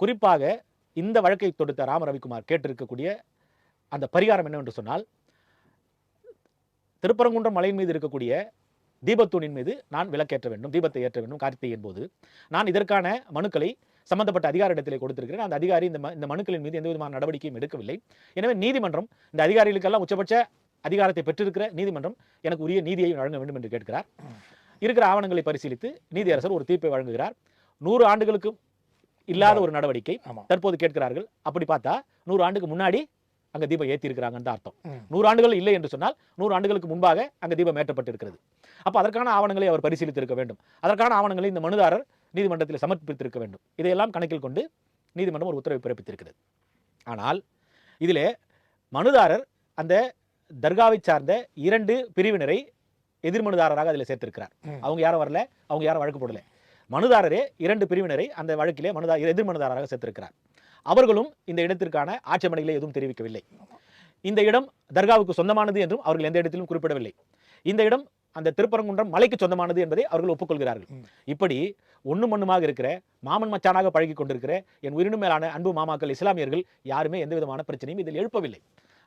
குறிப்பாக இந்த வழக்கை தொடுத்த ராம ரவிக்குமார் கேட்டிருக்கக்கூடிய அந்த பரிகாரம் என்னவென்று சொன்னால் திருப்பரங்குன்றம் மலையின் மீது இருக்கக்கூடிய தீபத்தூணின் மீது நான் விளக்கேற்ற வேண்டும் தீபத்தை ஏற்ற வேண்டும் கார்த்திகையின் போது. நான் இதற்கான மனுக்களை சம்பந்தப்பட்ட அதிகாரிடத்திலே கொடுத்திருக்கிறேன். அந்த அதிகாரி இந்த இந்த மனுக்களின் மீது எந்த விதமான நடவடிக்கையும் எடுக்கவில்லை. எனவே நீதிமன்றம் இந்த அதிகாரிகளுக்கெல்லாம் உச்சபட்ச அதிகாரத்தை பெற்றிருக்கிற நீதிமன்றம் எனக்கு உரிய நீதியை வழங்க வேண்டும் என்று கேட்கிறார். இருக்கிற ஆவணங்களை பரிசீலித்து நீதியரசர் ஒரு தீர்ப்பை வழங்குகிறார். நூறு ஆண்டுகளுக்கு இல்லாத ஒரு நடவடிக்கை தற்போது கேட்கிறார்கள். அப்படி பார்த்தா நூறு ஆண்டுக்கு முன்னாடி அங்க தீபம் ஏத்தி இருக்கிறாங்கன்னு தான் அர்த்தம். நூறு ஆண்டுகள் இல்லை என்று சொன்னால் நூறு ஆண்டுகளுக்கு முன்பாக அங்க தீபம் ஏற்றப்பட்டிருக்கிறது. அப்ப அதற்கான ஆவணங்களை அவர் பரிசீலித்திருக்க வேண்டும். அதற்கான ஆவணங்களை இந்த மனுதாரர் நீதிமன்றத்தில் சமர்ப்பித்திருக்க வேண்டும். இதையெல்லாம் கணக்கில் கொண்டு நீதிமன்றம் ஒரு உத்தரவை பிறப்பித்திருக்கிறது. ஆனால் இதிலே மனுதாரர் அந்த தர்காவை சார்ந்த இரண்டு பிரிவினரை எதிர்மனுதாரராக அதில் சேர்த்திருக்கிறார். அவங்க யாரும் வரல அவங்க யாரும் வழக்கு போடல. மனுதாரரே இரண்டு பிரிவினரை அந்த வழக்கிலே மனுதா எதிர்மனுதாரராக சேர்த்திருக்கிறார். அவர்களும் இந்த இடத்திற்கான ஆட்சேபனைகளை எதுவும் தெரிவிக்கவில்லை. இந்த இடம் தர்காவுக்கு சொந்தமானது என்றும் அவர்கள் எந்த இடத்திலும் குறிப்பிடவில்லை. இந்த இடம் அந்த திருப்பரங்குன்றம் மலைக்கு சொந்தமானது என்பதை அவர்கள் ஒப்புக்கொள்கிறார்கள். இப்படி ஒண்ணும் மண்ணுமாக இருக்கிற மாமன் மச்சானாக பழகி கொண்டிருக்கிற என் உயிரினும் மேலான அன்பு மாமாக்கள் இஸ்லாமியர்கள் யாருமே எந்த விதமான பிரச்சனையும் இதில் எழுப்பவில்லை.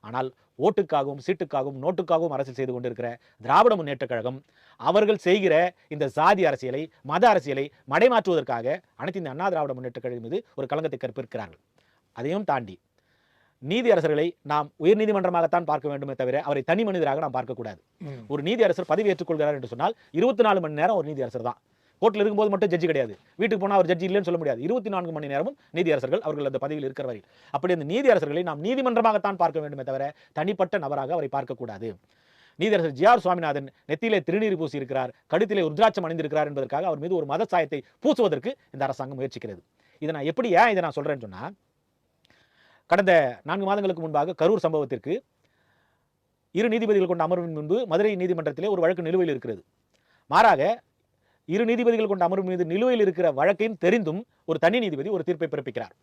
ஆனால் ஓட்டுக்காகவும் சீட்டுக்காகவும் நோட்டுக்காகவும் அரசியல் செய்து கொண்டிருக்கிற திராவிட முன்னேற்றக் கழகம் அவர்கள் செய்கிற இந்த சாதி அரசியலை மத அரசியலை மடைமாற்றுவதற்காக அனைத்து இந்த அண்ணா திராவிட முன்னேற்றக் கழகம் மீது ஒரு களங்கத்தை கற்பிருக்கிறார்கள் அதையும் தாண்டி நீதி அரசர்களை நாம் உயர்நீதிமன்றமாகத்தான் பார்க்க வேண்டுமே தவிர அவரை தனி மனிதராக நாம் பார்க்கக்கூடாது. ஒரு நீதி அரசர் பதவி ஏற்றுக்கொள்கிறார் என்று சொன்னால் இருபத்தி நாலு மணி நேரம் ஒரு நீதி அரசர் தான். கோர்ட்டில் இருக்கும்போது மட்டும் ஜட்ஜி கிடையாது. வீட்டுக்கு போனால் அவர் ஜட்ஜி இல்லைன்னு சொல்ல முடியாது. இருபத்தி நான்கு மணி நேரமும் நீதி அரசர்கள் அவர்கள் அந்த பதவியில் இருக்கிற வரையில். அப்படி அந்த நீதி அரசர்களை நாம் நீதிமன்றமாகத்தான் பார்க்க வேண்டுமே தவிர தனிப்பட்ட நபராக அவரை பார்க்கக்கூடாது. நீதியரசர் ஜி ஆர் சுவாமிநாதன் நெத்தியிலே திருநீர் பூசி இருக்கிறார் கழுத்திலே ருத்ராட்சம் அணிந்திருக்கிறார் என்பதற்காக அவர் மீது ஒரு மத சாயத்தை பூசுவதற்கு இந்த அரசாங்கம் முயற்சிக்கிறது. இதை நான் எப்படி ஏன் இதை நான் சொல்றேன்னு சொன்னால் கடந்த நான்கு மாதங்களுக்கு முன்பாக கரூர் சம்பவத்திற்கு இரு நீதிபதிகள் கொண்ட அமர்வின் முன்பு மதுரை நீதிமன்றத்திலே ஒரு வழக்கு நிலுவையில் இருக்கிறது. மாறாக இரு நீதிபதிகள் கொண்ட அமர்வு மீது நிலுவையில் இருக்கிற வழக்கையும் தெரிந்தும் ஒரு தனி நீதிபதி ஒரு தீர்ப்பை பிறப்பிக்கிறார்.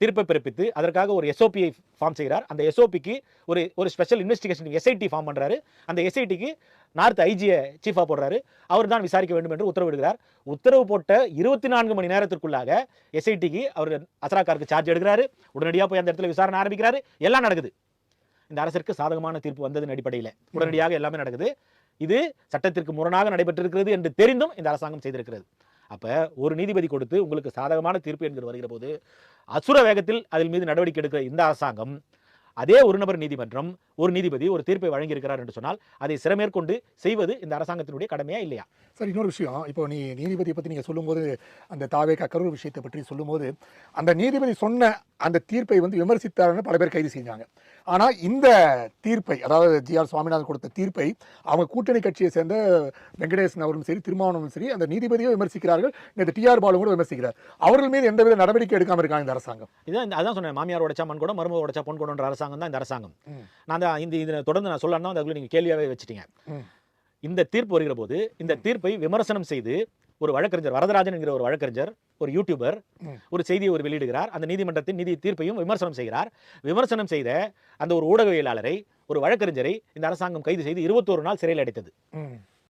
தீர்ப்பை பிறப்பித்து அதற்காக ஒரு எஸ்ஓபியை ஃபார்ம் செய்கிறார். அந்த எஸ்ஓபிக்கு ஒரு ஒரு ஸ்பெஷல் இன்வெஸ்டிகேஷன் எஸ்ஐடி ஃபார்ம் பண்றாரு. அந்த எஸ்ஐடிக்கு நார்த் ஐஜியை சீஃபாக போடுறாரு. அவர் தான் விசாரிக்க வேண்டும் என்று உத்தரவிடுகிறார் உத்தரவு போட்ட இருபத்தி நான்கு மணி நேரத்திற்குள்ளாக எஸ்ஐடிக்கு அவர் அசராக்காருக்கு சார்ஜ் எடுக்கிறாரு. உடனடியாக போய் அந்த இடத்துல விசாரணை ஆரம்பிக்கிறாரு. எல்லாம் நடக்குது. இந்த அரசிற்கு சாதகமான தீர்ப்பு வந்ததன் அடிப்படையில். உடனடியாக எல்லாமே நடக்குது. இது சட்டத்திற்கு முரணாக நடைபெற்றிருக்கிறது என்று தெரிந்தும் இந்த அரசாங்கம் செய்திருக்கிறது. அப்போ ஒரு நீதிபதி கொடுத்து உங்களுக்கு சாதகமான தீர்ப்பு என்கிற வருகிற போது அசுர வேகத்தில் அதில் மீது நடவடிக்கை எடுக்கிற இந்த அரசாங்கம் அதே ஒரு நபர் நீதிமன்றம் ஒரு நீதிபதி ஒரு தீர்ப்பை வழங்கியிருக்கிறார் என்று சொன்னால் அதை சிறமேற்கொண்டு செய்வது இந்த அரசாங்கத்தினுடைய கடமையா இல்லையா? சார் இன்னொரு விஷயம். இப்போ நீ நீதிபதியை பற்றி நீங்கள் சொல்லும்போது அந்த தாவே கரூர் விஷயத்தை பற்றி சொல்லும்போது அந்த நீதிபதி சொன்ன அந்த தீர்ப்பை வந்து விமர்சித்தாருன்னு பல பேர் கைது செஞ்சாங்க. ஆனால் இந்த தீர்ப்பை அதாவது ஜி ஆர் சுவாமிநாதன் கொடுத்த தீர்ப்பை அவங்க கூட்டணி கட்சியை சேர்ந்த வெங்கடேசன் அவர்களும் சரி திருமாவளவனும் சரி அந்த நீதிபதியை விமர்சிக்கிறார்கள். இந்த டிஆர் பாலு கூட விமர்சிக்கிறார். அவர்கள் மீது எந்தவித நடவடிக்கை எடுக்காமல் இருக்காங்க இந்த அரசாங்கம். இதான் அதான் சொன்னேன் மாமியார் உடைச்சா மண் கூட மருமக உடைச்சா பொன் கூடன்ற அரசாங்கம் தான் இந்த அரசாங்கம். நான் தான் இந்த இதில் தொடர்ந்து நான் சொல்லணும் அதுக்குள்ள நீங்க கேள்வியாவே வச்சுட்டீங்க. இந்த தீர்ப்பு வருகிற போது இந்த தீர்ப்பை விமர்சனம் செய்து ஒரு வழக்கறிஞர் வரதராஜன் என்கிற ஒரு வழக்கறிஞர் ஒரு யூடியூபர். ஒரு செய்தியை ஒரு வெளியிடுகிறார். அந்த நீதிமன்றத்தின் நீதி தீர்ப்பையும் விமர்சனம் செய்கிறார். விமர்சனம் செய்த அந்த ஒரு ஊடகவியலாளரை ஒரு வழக்கறிஞரை இந்த அரசாங்கம் கைது செய்து இருபத்தோரு நாள் சிறையில் அடைத்தது.